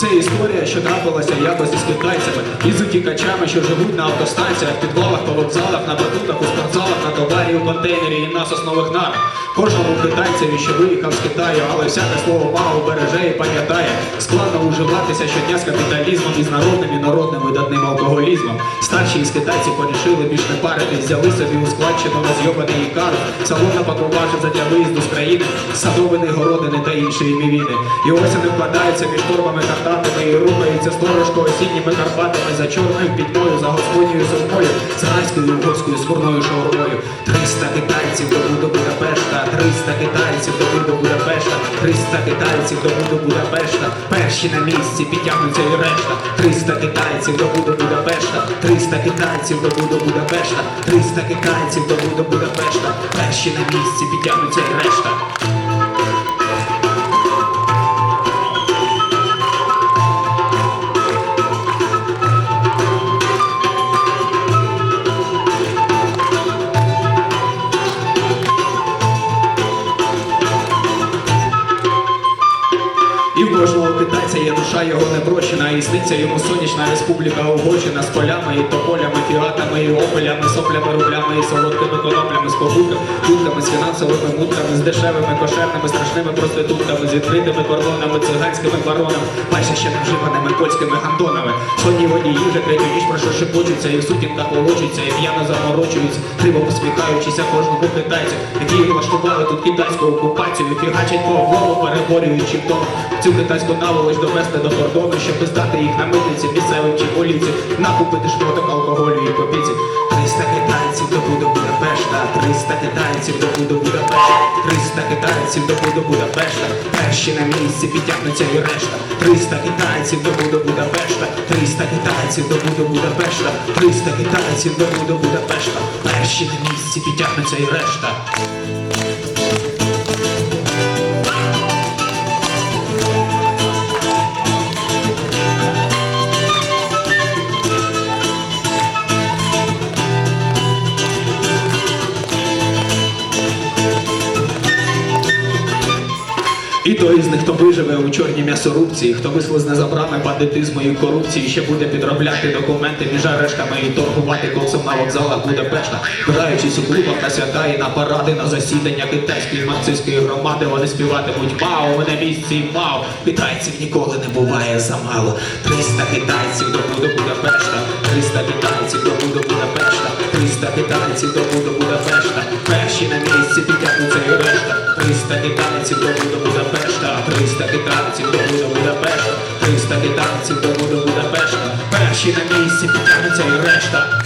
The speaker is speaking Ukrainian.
Це історія, що трапилася якось із китайцями і з утікачами, що живуть на автостанціях, підвалах, по вокзалах, на батутах, у спортзалах, на товарі, у контейнері і на соснових нарах. Кожному китайцеві, що виїхав з Китаю, але всяке слово мало береже і пам'ятає. Складно уживатися щодня з капіталізмом і з народним і народним видатним алкоголізмом. Старші із китайців порішили більш не паритись, взяли собі у складчину розйобаний ікар, салон напакувавши задля виїзду з країни, садовини, городини та іншої мівіни. І ось вони вкладаються між торбами картатами і рухаються сторожко осінніми Карпатами за чорною пітьмою, за господньою сурмою, за райською угорською смурною шаурмою. Триста китайців до Будапешта, триста китайців добу до Будапешта, триста китайців добу до Будапешта, перші на місці підтягнуться і решта, триста китайців добу до Будапешта, триста китайців добу до Будапешта, триста китайців добу до Будапешта, перші на місці підтягнуться і решта. Душа його непрощена, і сниться йому сонячна республіка Угорщина з полями і тополями, фіатами, і опелями, соплями, рублями, і солодкими коноплями, з побутками, кутками, з фінансовими мутками, з дешевими, кошерними, страшними проститутками, з відкритими кордонами, циганськими баронами, майже ще невживаними польськими гандонами. Сонні водії вже третю ніч про що шепочуться, і в сутінках волочуються, і п'яно заморочуються, криво посміхаючися кожному китайцю, які влаштували тут китайську окупацію, фігачать по голову, переборюючи тому. Цю китайську наволоч довести до кордону, щоб здати їх на митниці місцевим чи поліці, накупити шмоток алкоголю і попіці. 300 китайців до до Будапешта, 300 китайців до до Будапешта, 300 китайців до до Будапешта, перші на місці підтягнуться і решта, 300 китайців до до Будапешта, 300 китайців до до Будапешта, 300 китайців до до Будапешта, перші на місці підтягнуться і решта. І той з них, хто виживе у чорній м'ясорубці, хто вислизне за брами бандитизму і корупції, ще буде підробляти документи між арештами і торгувати коксом на вокзалах Будапешта, граючись у клубах на свята і на паради, на засідання китайської марксистської громади, вони співатимуть Мао, ми на місці Мао. Китайців ніколи не буває замало. 300 китайців до до Будапешта, 300 китайців до до Будапешта, 300 китайців до до Будапешта, перші на місці підтягнуться і решта, 300 китайців до до Будапешта, 300 китайців до до Будапешта, 300 китайців до до Будапешта, перші на місці підтягнуться і решта.